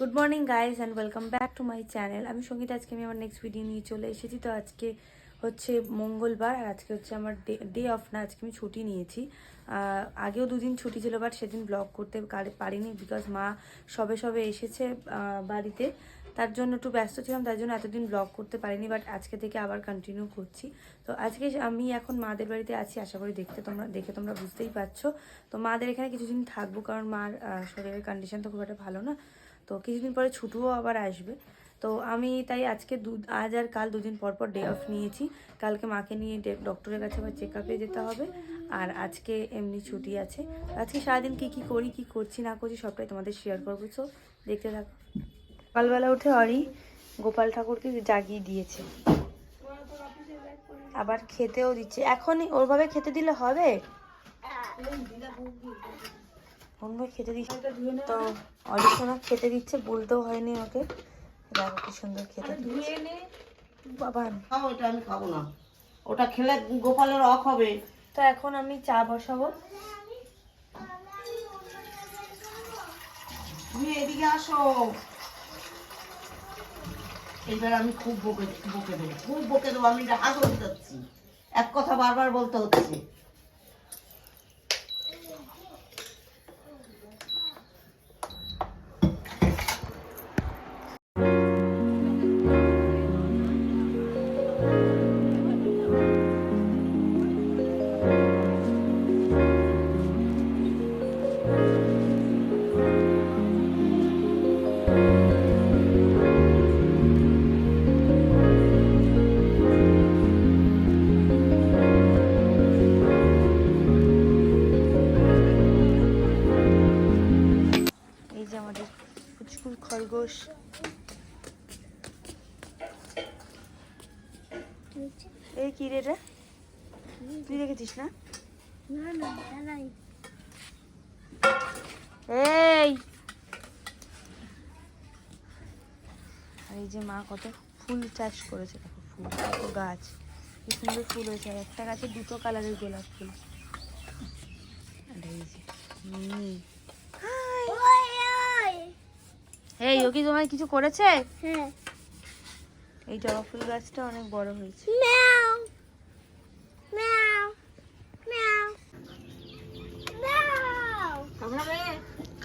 Good morning guys and welcome back to my channel আমি সংগীত, আজকে আমি আমার নেক্সট ভিডিও নিয়ে চলে এসেছি। তো আজকে হচ্ছে মঙ্গলবার, আর আজকে হচ্ছে আমার ডে অফ না, আজকে আমি ছুটি নিয়েছি। আগেও দুদিন ছুটি ছিল বাট সেদিন ব্লগ করতে কার- পারিনি বিকজ মা সবে সবে এসেছে বাড়িতে। তার জন্য একটু ব্যস্ত ছিলাম, তার জন্য এতদিন ব্লগ করতে পারিনি বাট আজকে থেকে আবার কন্টিনিউ করছি। তো আজকে আমি এখন মাদের বাড়িতে আছি, আশা করি দেখতে তোমরা, দেখে তোমরা বুঝতেই পারছ। তো মাদের এখানে কিছুদিন থাকব, কারণ মার শরীরের কন্ডিশন তো খুব একটা ভালো না। তো কিছুদিন পরে ছুটুও আবার আসবে। তো আমি তাই আজকে দু, আজ আর কাল দুদিন পর পর ডে অফ নিয়েছি। কালকে মাকে নিয়ে ডক্টরের কাছে আবার চেক আপে যেতে হবে। আর আজকে এমনি ছুটি আছে। আজকে সারাদিন কি কি করি, কি করছি, না করছি সবটাই তোমাদের শেয়ার করব। সো দেখতে থাকো। সকালবেলা উঠে অরি গোপাল ঠাকুরকে জাগিয়ে দিয়েছে। আবার খেতেও দিচ্ছে। এখনই ওরভাবে খেতে দিলে হবে? অন্যভাবে খেতে দিচ্ছে। তো অনেক সময় খেতে দিচ্ছে বলতেও হয়নি ওকে। দেখো কি সুন্দর খেতে বাবা। খাও ওটা আমি খাব না। ওটা খেলে গোপালের অফ হবে। তো এখন আমি চা বসাবো। তুমি এদিকে আসো। এবার আমি খুব বকে বকে দেবো। খুব বকে দেবো। আমি হয়ে যাচ্ছি। এক কথা বারবার বলতে হচ্ছে। খরগোশ এই কি রে? তুই দেখেছিস না? এই! আর এই যে মা কত ফুল চাষ করেছে দেখো ফুল কত গাছ। কি সুন্দর ফুল হয়েছে। আর একটা গাছে দুটো কালারের গোলাপ ফুল আর এই যে মিনি এই ও কি তোমার কিছু করেছে? এই জবা ফুল গাছটা অনেক বড় হয়েছে।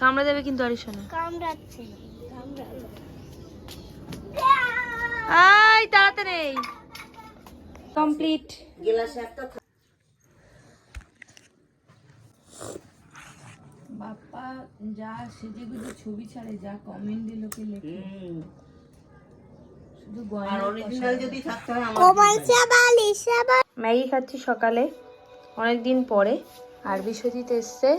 কামড়া দেবে কিন্তু আরি শোনা আই তাড়াতাড়ি। কমপ্লিট। গেলাসে একটা বাপ্পা যা সেজে গুজে ছবি ছাড়ে যা কমেন্ট লোকে লেখে। ম্যাগি খাচ্ছি সকালে অনেক দিন পরে। আর বিশ্বজিৎ এসছে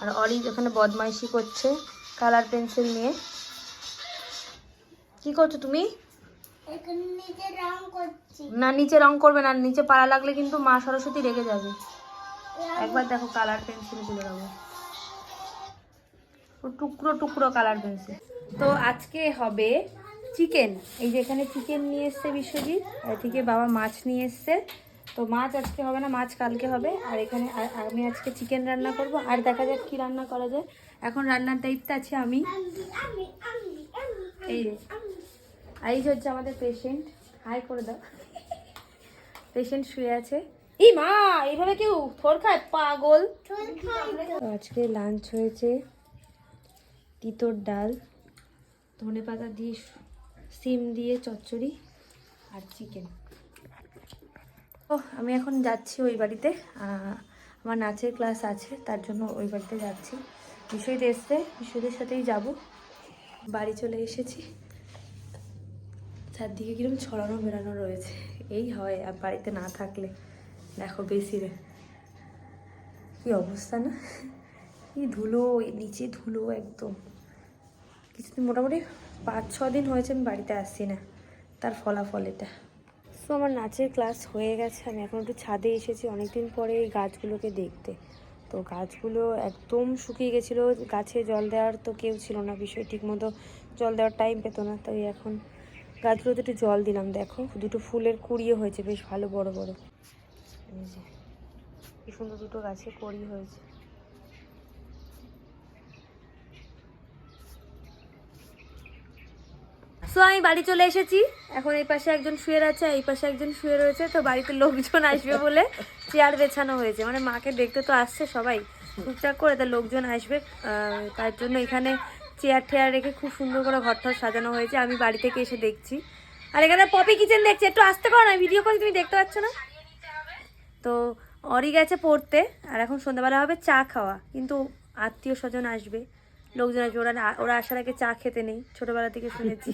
আর অরি ওখানে বদমাইশি করছে কালার পেন্সিল নিয়ে। কি করছ তুমি? না নিচে রং করবে না নিচে পাড়া লাগলে কিন্তু মা সরস্বতী রেগে যাবে। একবার দেখো কালার পেন্সিলগুলো দেবো টুকরো টুকরো কালার পেন্সিল তো আজকে হবে চিকেন এই যে এখানে চিকেন নিয়ে এসছে বিশ্বজিৎ এদিকে বাবা মাছ নিয়ে এসছে। তো মাছ আজকে হবে না মাছ কালকে হবে। আর এখানে আমি আজকে চিকেন রান্না করব। আর দেখা যাক কি রান্না করা যায়। এখন রান্নার দায়িত্বে আছি আমি। এই এই হচ্ছে আমাদের পেশেন্ট হাই করে দাও। পেশেন্ট শুয়ে আছে। এই মা এইভাবে কেউ থোর খায় পাগল আজকে লাঞ্চ হয়েছে। তিতর ডাল ধনে পাতা দিয়ে সিম দিয়ে চচ্চড়ি আর চিকেন। ও আমি এখন যাচ্ছি ওই বাড়িতে। আমার নাচের ক্লাস আছে, তার জন্য ওই বাড়িতে যাচ্ছি। বিষয়টা এসছে বিষয়দের সাথেই যাব। বাড়ি চলে এসেছি। চারদিকে কীরকম ছড়ানো বেড়ানো রয়েছে। এই হয়, আর বাড়িতে না থাকলে, দেখো বেশি রে কী অবস্থা না? এই ধুলো নিচে ধুলো একদম। কিছুদিন মোটামুটি পাঁচ, ছ দিন হয়েছে আমি বাড়িতে আসছি না, তার ফলাফল এটা। সো আমার নাচের ক্লাস হয়ে গেছে, আমি এখন একটু ছাদে এসেছি, অনেকদিন পরে এই গাছগুলোকে দেখতে। তো গাছগুলো একদম শুকিয়ে গেছিল, গাছে জল দেওয়ার তো কেউ ছিল না, বিষয় ঠিক মতো জল দেওয়ার টাইম পেতো না, তাই এখন গাছগুলোতে একটু জল দিলাম, দেখো। দুটো ফুলের কুড়িয়ে হয়েছে, বেশ ভালো, বড় বড়। কি সুন্দর দুটো গাছে কড়ি হয়েছে। সো আমি বাড়ি চলে এসেছি। এখন এই পাশে একজন শুয়ে আছে এই পাশে একজন শুয়ে রয়েছে। তো বাড়িতে লোকজন আসবে বলে চেয়ার বেছানো হয়েছে। মানে মাকে দেখতে তো আসছে সবাই। টুকটাক করে তা লোকজন আসবে। তার জন্য এখানে চেয়ার টেয়ার রেখে খুব সুন্দর করে ঘর ঘরটা সাজানো হয়েছে। আমি বাড়ি থেকে এসে দেখছি। আর এখানে পপি কিচেন দেখছি। একটু আসতে পারো না ভিডিও করে তুমি দেখতে পাচ্ছ না? তো অরি গেছে পড়তে। আর এখন সন্ধ্যাবেলা হবে চা খাওয়া। কিন্তু আত্মীয় স্বজন আসবে। লোকজন আসবে, ওরা ওরা আসার আগে চা খেতে নেই, ছোটবেলা থেকে শুনেছি।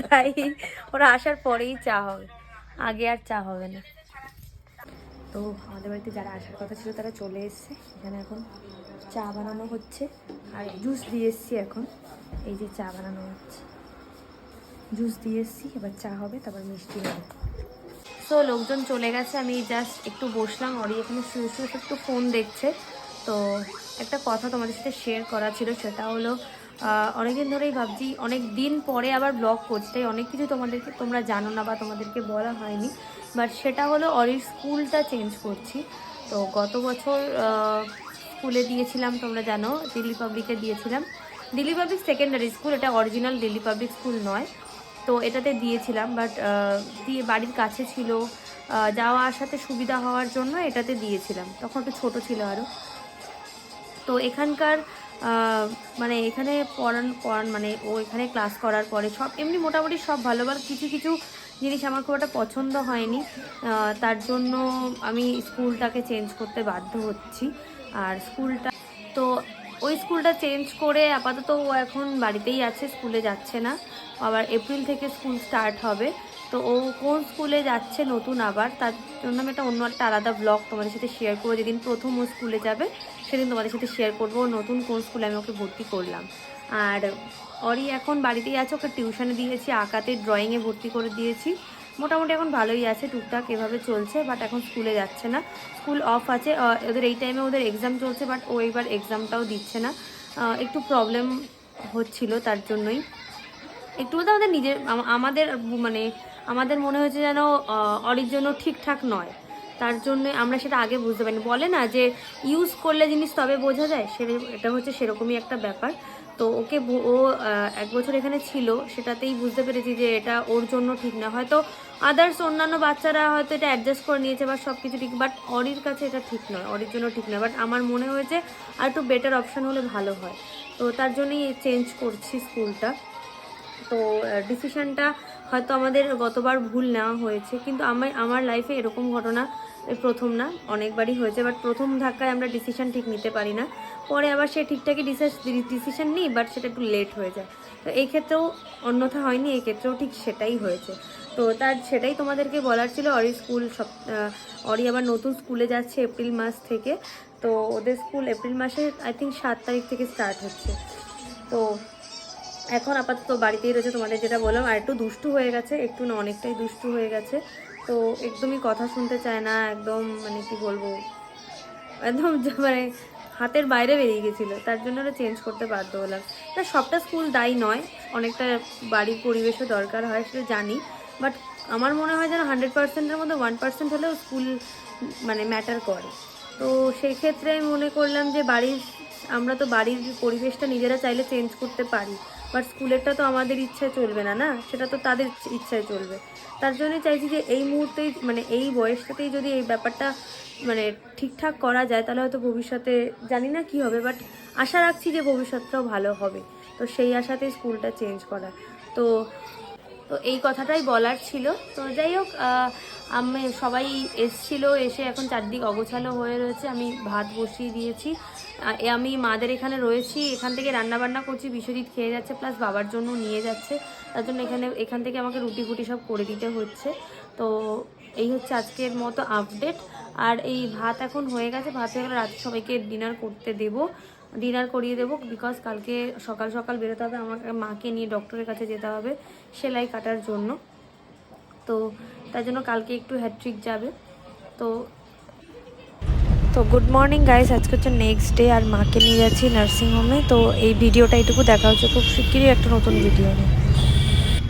তাই ওরা আসার পরেই চা হবে, আগে আর চা হবে না। তো আমাদের বাড়িতে যারা আসার কথা ছিল, তারা চলে এসছে। এখানে এখন চা বানানো হচ্ছে, আর জুস দিয়ে এসছি এখন। এই যে চা বানানো হচ্ছে। জুস দিয়ে এসছি, এবার চা হবে, তারপর মিষ্টি হবে। সো লোকজন চলে গেছে, আমি জাস্ট একটু বসলাম অরি এখানে শুয়ে শুয়ে একটু ফোন দেখছে। তো একটা কথা তোমাদের সাথে শেয়ার করা ছিল, সেটা হলো অনেকদিন ধরেই ভাবছি অনেক দিন পরে আবার ব্লগ করছি, তাই অনেক কিছু তোমাদেরকে, তোমরা জানো না বা তোমাদেরকে বলা হয়নি বাট সেটা হলো অরির স্কুলটা চেঞ্জ করছি। তো গত বছর স্কুলে দিয়েছিলাম, তোমরা জানো, দিল্লি পাবলিকে দিয়েছিলাম। দিল্লি পাবলিক সেকেন্ডারি স্কুল এটা অরিজিনাল দিল্লি পাবলিক স্কুল নয়। তো এটাতে দিয়েছিলাম বাট দিয়ে বাড়ির কাছে ছিল যাওয়া আসাতে সুবিধা হওয়ার জন্য এটাতে দিয়েছিলাম। তখন একটু ছোটো ছিল আরও তো এখানকার মানে এখানে পড়ান পড়ান মানে ও এখানে ক্লাস করার পরে সব, এমনি মোটামুটি সব ভালো। ভালো কিছু কিছু জিনিস আমার খুব একটা পছন্দ হয়নি। তার জন্য আমি স্কুলটাকে চেঞ্জ করতে বাধ্য হচ্ছি। আর স্কুলটা, তো ওই স্কুলটা চেঞ্জ করে আপাতত ও এখন বাড়িতেই আছে, স্কুলে যাচ্ছে না। আবার এপ্রিল থেকে স্কুল স্টার্ট হবে। তো ও কোন স্কুলে যাচ্ছে নতুন আবার, তার জন্য আমি একটা অন্য একটা আলাদা ব্লগ তোমাদের সাথে শেয়ার করব। যেদিন প্রথম ও স্কুলে যাবে, সেদিন তোমাদের সাথে শেয়ার করব। নতুন কোন স্কুলে আমি ওকে ভর্তি করলাম। আর অরি এখন বাড়িতেই আছে, ওকে টিউশনে দিয়েছি, আঁকাতে ড্রয়িংয়ে ভর্তি করে দিয়েছি। মোটামুটি এখন ভালোই আছে, টুকটাক এভাবে চলছে বাট এখন স্কুলে যাচ্ছে না। স্কুল অফ আছে ওদের এই টাইমে ওদের এক্সাম চলছে বাট ও এবার এক্সামটাও দিচ্ছে না। একটু প্রবলেম হচ্ছিল তার জন্যই। একটু বলতে আমাদের নিজের আমাদের মানে আমাদের মনে হয়েছে যেন অরির জন্য ঠিকঠাক নয়। তার জন্য আমরা সেটা আগে বুঝতে পারিনি। বলে না যে ইউজ করলে জিনিস তবে বোঝা যায় সে এটা হচ্ছে সেরকমই একটা ব্যাপার। তো ওকে ও এক বছর এখানে ছিল, সেটাতেই বুঝতে পেরেছি যে এটা ওর জন্য ঠিক না। হয়তো আদার্স অন্যান্য বাচ্চারা হয়তো এটা অ্যাডজাস্ট করে নিয়েছে বা সব কিছু ঠিক বাট অরির কাছে এটা ঠিক নয়, অরির জন্য ঠিক নয়। বাট আমার মনে হয়েছে আর একটু বেটার অপশান হলে ভালো হয়। তো তার জন্যই চেঞ্জ করছি স্কুলটা তো ডিসিশনটা হয়তো আমাদের গতবার ভুল নেওয়া হয়েছে, কিন্তু আমার আমার লাইফে এরকম ঘটনা প্রথম না, অনেকবারই হয়েছে বাট প্রথম ধাক্কায় আমরা ডিসিশন ঠিক নিতে পারি না। পরে আবার সে ঠিকঠাকই ডিসিশন নিই বাট সেটা একটু লেট হয়ে যায়। তো এই ক্ষেত্রেও অন্যথা হয়নি, এই ক্ষেত্রেও ঠিক সেটাই হয়েছে। তো তার সেটাই তোমাদেরকে বলার ছিল, অরি স্কুল সব অরি আবার নতুন স্কুলে যাচ্ছে এপ্রিল মাস থেকে। তো ওদের স্কুল এপ্রিল মাসে আই থিঙ্ক সাত তারিখ থেকে স্টার্ট হচ্ছে। তো এখন আপাতত বাড়িতেই রয়েছে তোমাদের যেটা বললাম, আর একটু দুষ্টু হয়ে গেছে, একটু না, অনেকটাই দুষ্টু হয়ে গেছে। তো একদমই কথা শুনতে চায় না, একদম মানে কি বলব, একদম মানে হাতের বাইরে বেরিয়ে গেছিল, তার জন্য ওরা চেঞ্জ করতে বাধ্য হলাম। তা সবটা স্কুল দায়ী নয়, অনেকটা বাড়ির পরিবেশও দরকার হয় সেটা জানি বাট আমার মনে হয় যেন হান্ড্রেড পার্সেন্টের মধ্যে ওয়ান পার্সেন্ট হলেও স্কুল মানে ম্যাটার করে। তো সেই ক্ষেত্রে আমি মনে করলাম যে বাড়ির, আমরা তো বাড়ির পরিবেশটা নিজেরা চাইলে চেঞ্জ করতে পারি। বাট স্কুলেরটা তো আমাদের ইচ্ছায় চলবে না না? সেটা তো তাদের ইচ্ছায় চলবে। তার জন্যই চাইছি যে এই মুহূর্তেই মানে এই বয়সটাতেই যদি এই ব্যাপারটা মানে ঠিকঠাক করা যায়, তাহলে হয়তো ভবিষ্যতে, জানি না কি হবে বাট আশা রাখছি যে ভবিষ্যৎটাও ভালো হবে। তো সেই আশাতেই স্কুলটা চেঞ্জ করা তো তো এই কথাটাই বলার ছিল। তো যাই হোক আমি সবাই এসছিল, এসে এখন চারদিক অগোছালো হয়ে রয়েছে। আমি ভাত বসিয়ে দিয়েছি। আমি মাদের এখানে রয়েছি। এখান থেকে রান্না বান্না করছি, বিশ্বজিৎ খেয়ে যাচ্ছে, প্লাস বাবার জন্য নিয়ে যাচ্ছে। তার জন্য এখানে, এখান থেকে আমাকে রুটি ফুটি সব করে দিতে হচ্ছে। তো এই হচ্ছে আজকের মতো আপডেট আর এই ভাত এখন হয়ে গেছে, ভাত হয়ে গেলে রাতে সবাইকে ডিনার করতে দেবো। ডিনার করিয়ে দেবো বিকজ কালকে সকাল সকাল বেরোতে হবে, আমাকে মাকে নিয়ে ডক্টরের কাছে যেতে হবে সেলাই কাটার জন্য। তো তার জন্য কালকে একটু হ্যাট্রিক যাবে। তো তো গুড মর্নিং গাইস আজকে হচ্ছে নেক্সট ডে আর মাকে নিয়ে যাচ্ছি নার্সিংহোমে তো এই ভিডিওটা এটুকু দেখা হচ্ছে, খুব শিগগিরই একটা নতুন ভিডিও নিয়ে।